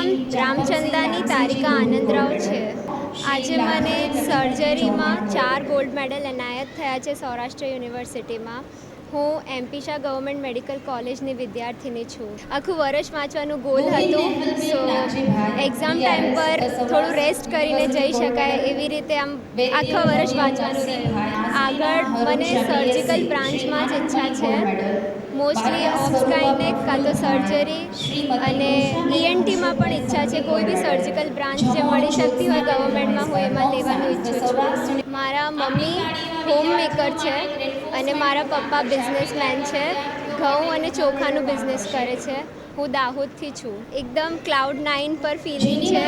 નામ રામચંદાની તારિકા આનંદરાવ છે. આજે મને સર્જરીમાં ચાર ગોલ્ડ મેડલ એનાયત થયા છે સૌરાષ્ટ્ર યુનિવર્સિટીમાં. હું એમપી ગવર્મેન્ટ મેડિકલ કોલેજની વિદ્યાર્થીની છું. આખું વર્ષ વાંચવાનું ગોલ હતું, સો એક્ઝામ ટાઈમ પર થોડું રેસ્ટ કરીને જઈ શકાય એવી રીતે આમ આખા વર્ષ વાંચવાનું રહ્યું. આગળ મને સર્જિકલ બ્રાન્ચમાં જ ઈચ્છા છે. મોસ્ટલી ઓફ સ્કાઇનેક કાં તો સર્જરી અને ઈએનટીમાં પણ ઈચ્છા છે. કોઈ બી સર્જિકલ બ્રાન્ચ જે મળી શકતી હોય ગવર્મેન્ટમાં હું એમાં લેવાનું ઈચ્છું છું. મારા મમ્મી હોમ મેકર છે અને મારા પપ્પા બિઝનેસમેન છે. ઘઉં અને ચોખાનું બિઝનેસ કરે છે. હું દાહોદથી છું. એકદમ ક્લાઉડ નાઇન પર ફિલિંગ છે.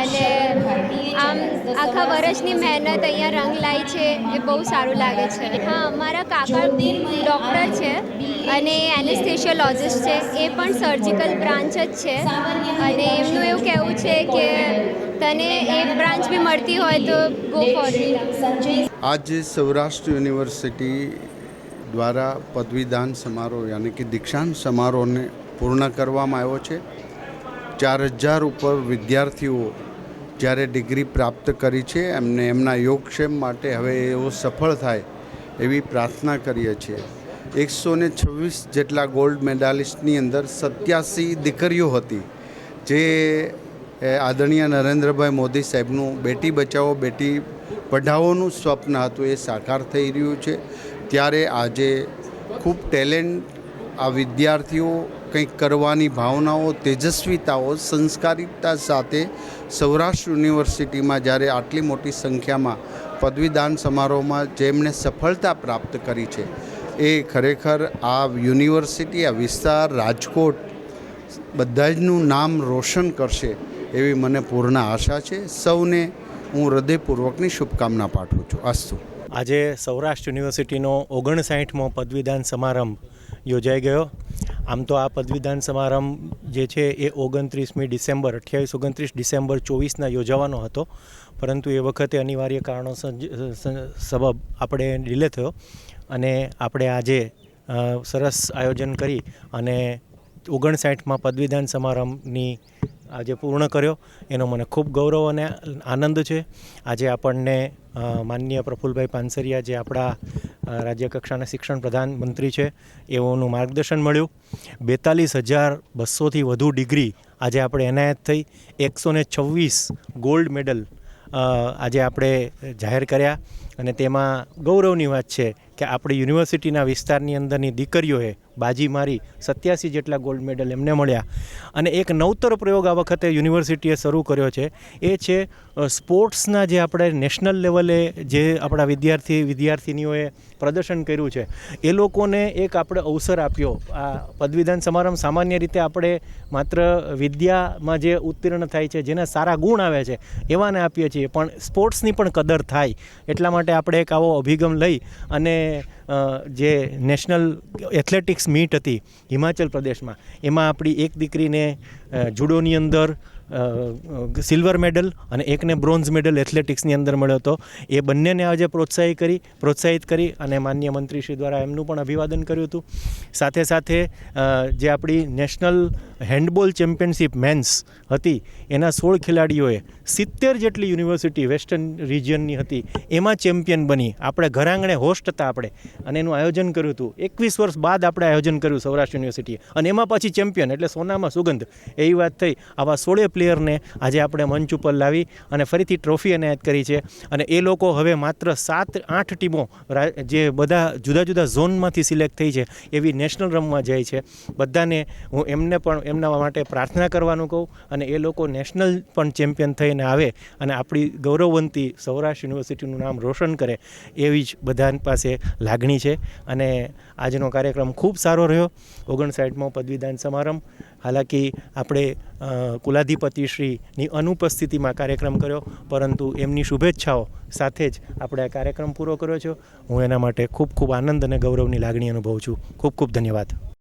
અને આમ આખા વર્ષની મહેનત અહીંયા રંગ લાવી છે, એ બહુ સારું લાગે છે. હા મારા કાકા ડૉક્ટર છે અને એનેસ્થેશિયોલોજિસ્ટ છે. એ પણ સર્જિકલ બ્રાન્ચ જ છે. અને એમનું એવું કહેવું છે કે તને એ બ્રાન્ચ બી મળતી હોય તો ગો ફોર આજે સૌરાષ્ટ્ર યુનિવર્સિટી દ્વારા પદવીદાન સમારોહ, યાની કે દીક્ષાંત સમારોહને પૂર્ણ કરવામાં આવ્યો છે. ચાર હજાર ઉપર વિદ્યાર્થીઓ જ્યારે ડિગ્રી પ્રાપ્ત કરી છે, એમને એમના યોગક્ષેમ માટે હવે એવો સફળ થાય એવી પ્રાર્થના કરીએ છીએ. એકસો ને છવ્વીસ જેટલા ગોલ્ડ મેડાલિસ્ટની અંદર સત્યાસી દીકરીઓ હતી, જે આદરણીય નરેન્દ્રભાઈ મોદી સાહેબનું બેટી બચાવો, બેટી પઢાઓનું સ્વપ્ન હતું એ સાકાર થઈ રહ્યું છે. ત્યારે આજે ખૂબ ટેલેન્ટ આ વિદ્યાર્થીઓ કંઈક કરવાની ભાવનાઓ, તેજસ્વીતાઓ સંસ્કારિકતા સાથે સૌરાષ્ટ્ર યુનિવર્સિટીમાં જ્યારે આટલી મોટી સંખ્યામાં પદવીદાન સમારોહમાં જેમણે સફળતા પ્રાપ્ત કરી છે, એ ખરેખર આ યુનિવર્સિટી, આ વિસ્તાર, રાજકોટ બધા જનું નામ રોશન કરશે એવી મને પૂર્ણ આશા છે. સૌને હું હૃદયપૂર્વકની શુભકામના પાઠવું છું. અસ્તુ. આજે સૌરાષ્ટ્ર યુનિવર્સિટીનો ઓગણસાઠમો પદવીદાન સમારંભ યોજાઈ ગયો. આમ તો આ પદવીદાન સમારંભ જે છે એ ઓગણત્રીસમી ડિસેમ્બર, અઠ્યાવીસ ઓગણત્રીસ ડિસેમ્બર ચોવીસના યોજાવાનો હતો. પરંતુ એ વખતે અનિવાર્ય કારણો સબબ આપણે ડિલે થયો અને આપણે આજે સરસ આયોજન કરી અને ઓગણસાઠમાં પદવીદાન સમારંભની આજે પૂર્ણ કર્યો. એનો મને ખૂબ ગૌરવ અને આનંદ છે. આજે આપણને માનનીય પ્રફુલભાઈ પાનસરિયા, જે આપણા રાજ્યકક્ષાના રાજ્ય કક્ષાના શિક્ષણ પ્રધાન મંત્રી છે, એઓનું માર્ગદર્શન મળ્યું. બેતાલીસ હજાર બસોથી વધુ ડિગ્રી આજે આપણે એનાયત થઈ. એકસો છવ્વીસ ગોલ્ડ મેડલ આજે આપણે જાહેર કર્યા. અને તેમાં ગૌરવની વાત છે કે આપણી યુનિવર્સિટીના વિસ્તારની અંદરની દીકરીઓએ બાજી મારી સત્યાસી જેટલા ગોલ્ડ મેડલ એમને મળ્યા. અને એક નવતર પ્રયોગ આ વખતે યુનિવર્સિટીએ શરૂ કર્યો છે. એ છે સ્પોર્ટ્સના જે આપણે નેશનલ લેવલે જે આપણા વિદ્યાર્થી, વિદ્યાર્થિનીઓએ પ્રદર્શન કર્યું છે, એ લોકોને એક આપણે અવસર આપ્યો. આ પદવીદાન સમારંભ સામાન્ય રીતે આપણે માત્ર વિદ્યામાં જે ઉત્તીર્ણ થાય છે, જેના સારા ગુણ આવે છે, એવાને આપીએ છીએ. પણ સ્પોર્ટ્સની પણ કદર થાય. એટલા માટે આપણે એક આવો અભિગમ લઈ અને જે નેશનલ એથ્લેટિક્સ મીટ હતી હિમાચલ પ્રદેશમાં, એમાં આપણી એક દીકરીને જુડોની અંદર સિલ્વર મેડલ અને એકને બ્રોન્ઝ મેડલ એથ્લેટિક્સની અંદર મળ્યો હતો. એ બંનેને આજે પ્રોત્સાહિત કરી પ્રોત્સાહિત કરી અને માન્ય મંત્રીશ્રી દ્વારા એમનું પણ અભિવાદન કર્યું હતું. સાથે સાથે જે આપણી નેશનલ હેન્ડબોલ ચેમ્પિયનશિપ મેન્સ હતી, એના સોળ ખેલાડીઓએ સિત્તેર જેટલી યુનિવર્સિટી વેસ્ટર્ન રિજિયનની હતી. એમાં ચેમ્પિયન બની. આપણે ઘરાંગણે હોસ્ટ હતા આપણે. અને એનું આયોજન કર્યું હતું. એકવીસ વર્ષ બાદ આપણે આયોજન કર્યું સૌરાષ્ટ્ર યુનિવર્સિટીએ અને એમાં પછી ચેમ્પિયન એટલે સોનામાં સુગંધ. એવી વાત થઈ. આવા સોળે પ્લેયરને આજે આપણે મંચ ઉપર લાવી અને ફરીથી ટ્રોફી એનાયત કરી છે. અને એ લોકો હવે માત્ર સાત, આઠ ટીમો જે બધા જુદા જુદા ઝોનમાંથી સિલેક્ટ થઈ છે, એવી નેશનલ રમવા જાય છે. બધાને હું એમને પણ એમના માટે પ્રાર્થના કરવાનું કહું અને એ લોકો નેશનલ પણ ચેમ્પિયન થઈને આવે અને આપણી ગૌરવવંતી સૌરાષ્ટ્ર યુનિવર્સિટીનું નામ રોશન કરે એવી જ બધા પાસે લાગણી છે. અને આજનો કાર્યક્રમ ખૂબ સારો રહ્યો. ઓગણસાઠમો પદવીદાન સમારંભ. હાલાકી આપણે કુલાધિપતિશ્રીની અનુપસ્થિતિમાં કાર્યક્રમ કર્યો, પરંતુ એમની શુભેચ્છાઓ સાથે જ આપણે આ કાર્યક્રમ પૂરો કર્યો છે. હું એના માટે ખૂબ ખૂબ આનંદ અને ગૌરવની લાગણી અનુભવું છું. ખૂબ ખૂબ ધન્યવાદ.